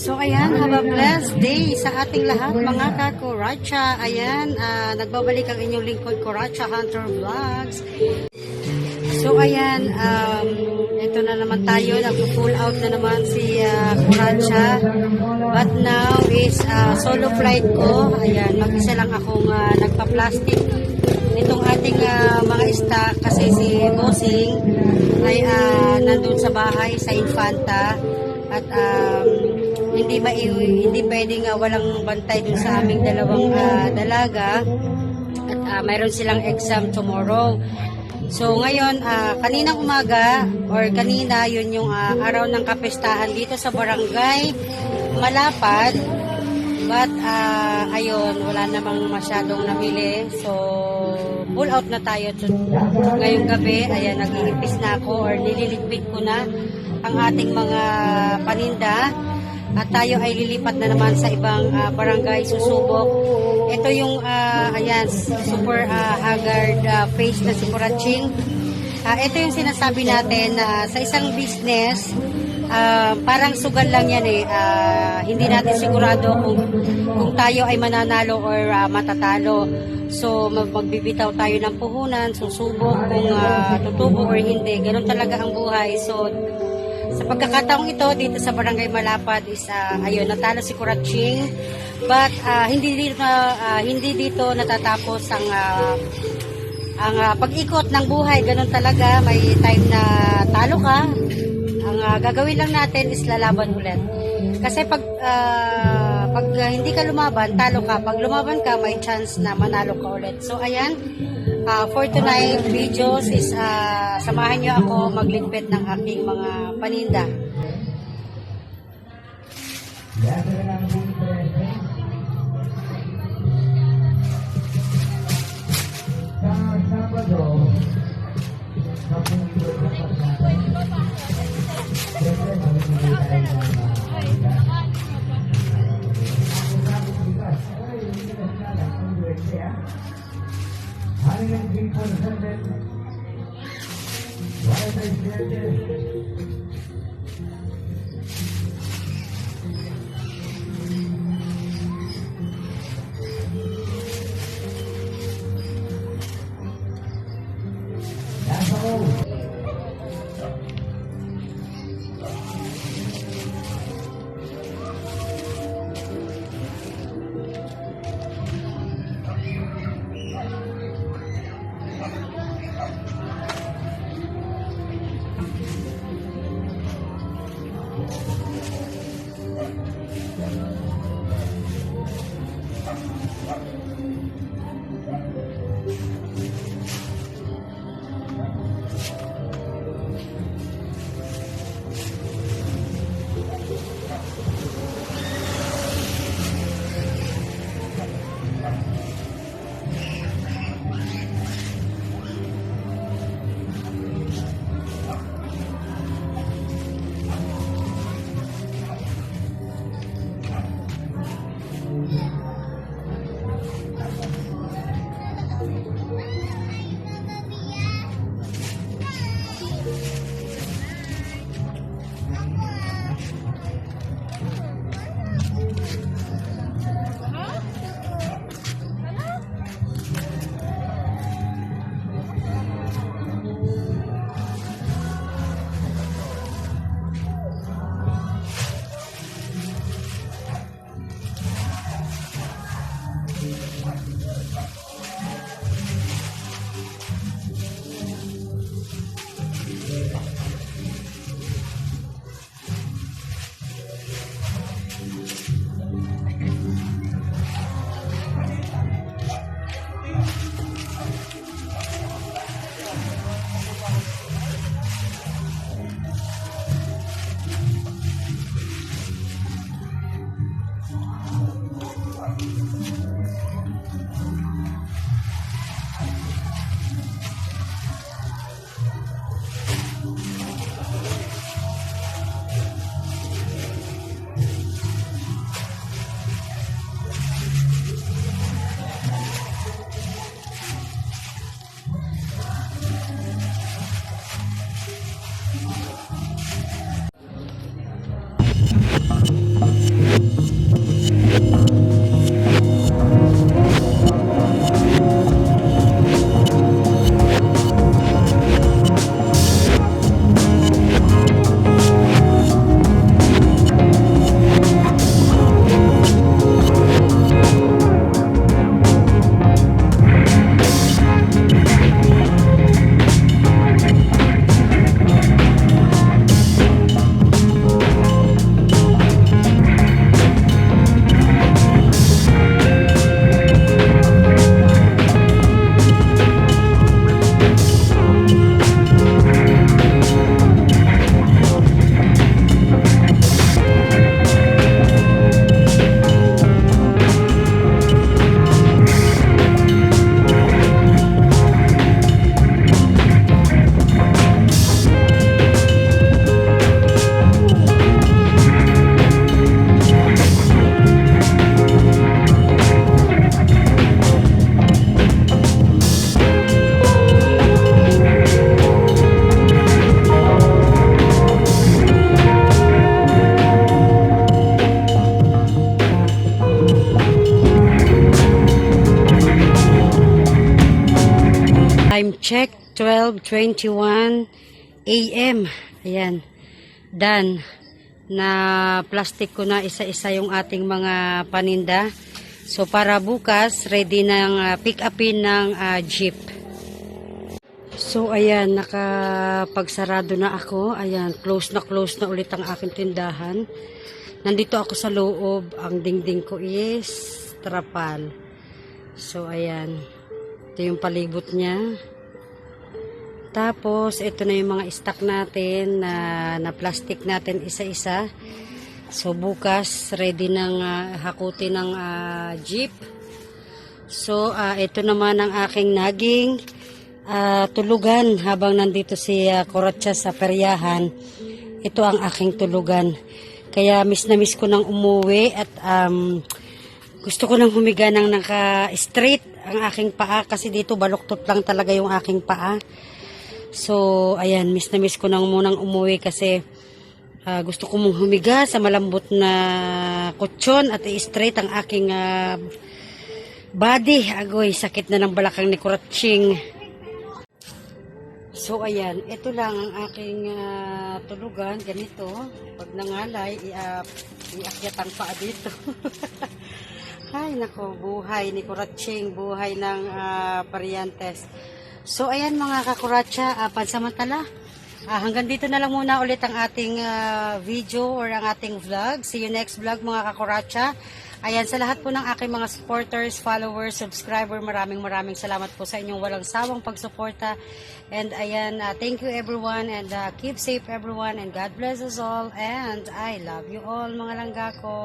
So ayan, have a blessed day sa ating lahat mga kakuracha. Ayan, ah, nagbabalik ang inyong lingkod Kuracha Hunter Vlogs. So ayan, um, ito na naman tayo, nag-full out na naman si uh. But now is ah, solo flight ko. Ayan, mag-isa lang akong ah, nagpa-plastic nitong ating ah, mga stock kasi si Bossing ay ah, nandun sa bahay sa Infanta at um, hindi ma hindi pwedeng ah, walang bantay dun sa aming dalawang ah, dalaga at ah, mayroon silang exam tomorrow. So ngayon, ah, kaninang umaga or kanina, yun yung ah, araw ng kapestahan dito sa barangay Malapad. But ah, ayun, wala namang masyadong namili. So pull out na tayo to, ngayong gabi. Ayan, nag-iipis na ako or nililigpit ko na ang ating mga paninda. At tayo ay lilipat na naman sa ibang ah, barangay susubok. Ito yung, ah, ayan, super ah, haggard ah, face na si Kuraching. Ah, ito yung sinasabi natin na sa isang business, ah, parang sugal lang yan eh. Ah, hindi natin sigurado kung, kung tayo ay mananalo or ah, matatalo. So, mag- magbibitaw tayo ng puhunan, susubok kung ah, tutubo or hindi. Ganun talaga ang buhay. So, pagkakataong ito dito sa Barangay Malapad is ah, ayun natalo si Kuraching but ah, hindi dito ah, hindi dito natatapos ang ah, ang ah, pag-ikot ng buhay. Ganun talaga may time na talo ka. Ang ah, gagawin lang natin is lalaban ulit. Kasi pag ah, pag ah, hindi ka lumaban talo ka. Pag lumaban ka may chance na manalo ka ulit. So ayan Uh, for tonight videos is uh, ah, samahan niyo ako magligpit ng aking mga paninda. Yeah. Thank you. Check 12:21 AM. Ayan. Done. Na plastic ko na isa-isa yung ating mga paninda. So para bukas ready nang ah, pick upin ng ah, jeep. So ayan, nakapagsarado na ako. Ayan, close na close na ulit ang aking tindahan. Nandito ako sa loob. Ang dingding ko is trapal. So ayan. Ito yung palibot niya. Tapos, ito na yung mga stock natin na, na plastic natin isa-isa. So, bukas, ready nang ah, hakutin ng ah, jeep. So, ah, ito naman ang aking naging ah, tulugan habang nandito si uh, Koratsa sa peryahan. Ito ang aking tulugan. Kaya miss na miss ko nang umuwi at um, gusto ko nang humiga ng naka-straight ang aking paa kasi dito baluktot lang talaga yung aking paa. So, ayan, miss na miss ko nang munang umuwi kasi ah, gusto ko mong humiga sa malambot na kutsyon at i-straight ang aking ah, body. Agoy, sakit na ng balakang ni Kuratching. So, ayan, ito lang ang aking ah, tulugan. Ganito, pag nangalay, ah, iakyat ang paa dito. Ay, nako, buhay ni Kuratching, buhay ng ah, pariantes. So, ayan mga kakuratsa, uh, pansamantala. Ah, hanggang dito na lang muna ulit ang ating ah, video or ang ating vlog. See you next vlog mga kakuratsa. Ayan, sa lahat po ng aking mga supporters, followers, subscriber, maraming maraming salamat po sa inyong walang sawang pagsuporta. And ayan, ah, thank you everyone and ah, keep safe everyone and God bless us all. And I love you all mga langga ko.